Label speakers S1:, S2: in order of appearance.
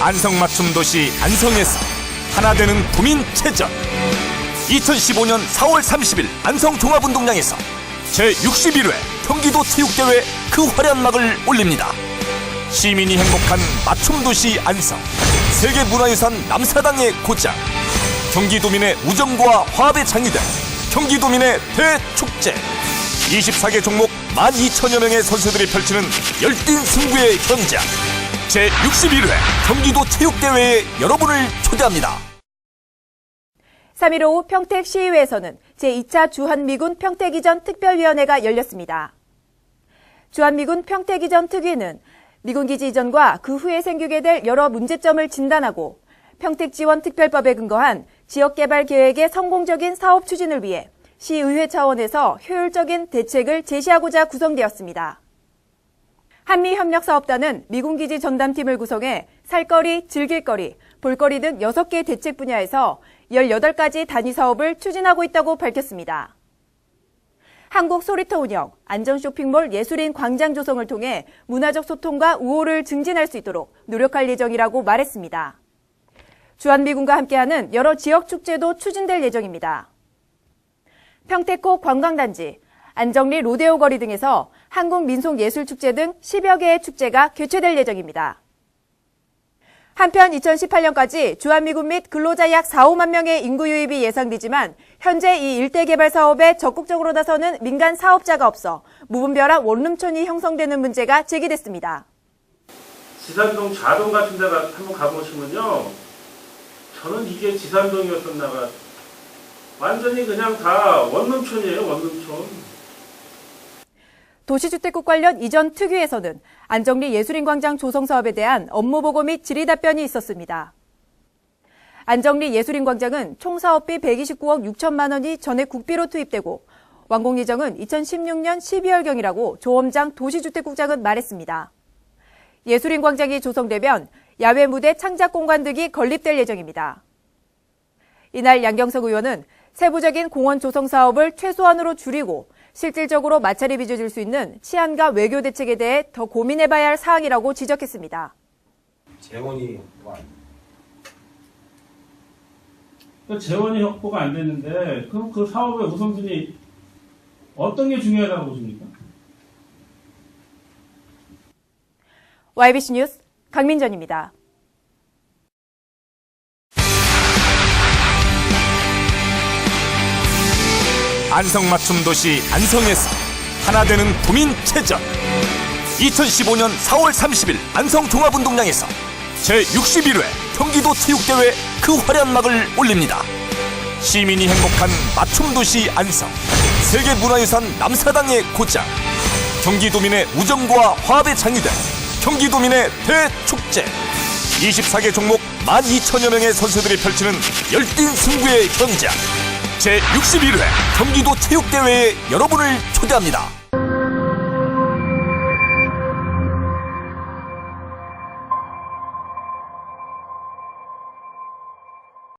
S1: 안성맞춤 도시 안성에서 하나 되는 구민 체전 2015년 4월 30일 안성종합운동장에서 제61회 경기도 체육대회 그 화려한 막을 올립니다. 시민이 행복한 맞춤 도시 안성 세계문화유산 남사당의 고장 경기도민의 우정과 화합의 장이된 경기도민의 대축제 24개 종목 12,000여 명의 선수들이 펼치는 열띤 승부의 현장 제61회 경기도 체육대회에 여러분을 초대합니다.
S2: 3일 오후 평택 시의회에서는 제2차 주한미군 평택이전 특별위원회가 열렸습니다. 주한미군 평택이전 특위는 미군기지 이전과 그 후에 생기게 될 여러 문제점을 진단하고 평택지원특별법에 근거한 지역개발 계획의 성공적인 사업 추진을 위해 시의회 차원에서 효율적인 대책을 제시하고자 구성되었습니다. 한미협력사업단은 미군기지 전담팀을 구성해 살거리, 즐길거리, 볼거리 등 6개 대책 분야에서 18가지 단위 사업을 추진하고 있다고 밝혔습니다. 한국 소리터 운영, 안전 쇼핑몰 예술인 광장 조성을 통해 문화적 소통과 우호를 증진할 수 있도록 노력할 예정이라고 말했습니다. 주한미군과 함께하는 여러 지역 축제도 추진될 예정입니다. 평택호 관광단지, 안정리 로데오 거리 등에서 한국민속예술축제 등 10여 개의 축제가 개최될 예정입니다. 한편 2018년까지 주한미군 및 근로자 약 4, 5만 명의 인구 유입이 예상되지만 현재 이 일대 개발 사업에 적극적으로 나서는 민간 사업자가 없어 무분별한 원룸촌이 형성되는 문제가 제기됐습니다.
S3: 지산동 좌동 같은 데 한번 가보시면요. 저는 이게 지산동이었었나 봐. 완전히 그냥 다 원룸촌이에요, 원룸촌.
S2: 도시주택국 관련 이전 특위에서는 안정리 예술인광장 조성 사업에 대한 업무 보고 및 질의 답변이 있었습니다. 안정리 예술인광장은 총 사업비 129억 6천만 원이 전액 국비로 투입되고 완공 예정은 2016년 12월경이라고 조원장 도시주택국장은 말했습니다. 예술인광장이 조성되면 야외 무대 창작 공간 등이 건립될 예정입니다. 이날 양경석 의원은 세부적인 공원 조성 사업을 최소한으로 줄이고 실질적으로 마찰이 빚어질 수 있는 치안과 외교 대책에 대해 더 고민해봐야 할 사항이라고 지적했습니다.
S4: 재원이 뭐
S3: 재원이 확보가 안 됐는데, 그럼 그 사업의 우선순위 어떤 게 중요하다고 보십니까?
S2: YBC 뉴스 강민전입니다.
S1: 안성맞춤 도시 안성에서 하나 되는 구민체전 2015년 4월 30일 안성종합운동장에서 제61회 경기도 체육대회 그 화려한 막을 올립니다. 시민이 행복한 맞춤 도시 안성 세계문화유산 남사당의 고장 경기도민의 우정과 화합의 장이된 경기도민의 대축제 24개 종목 12,000여 명의 선수들이 펼치는 열띤 승부의 현장 제61회 경기도 체육대회에 여러분을 초대합니다.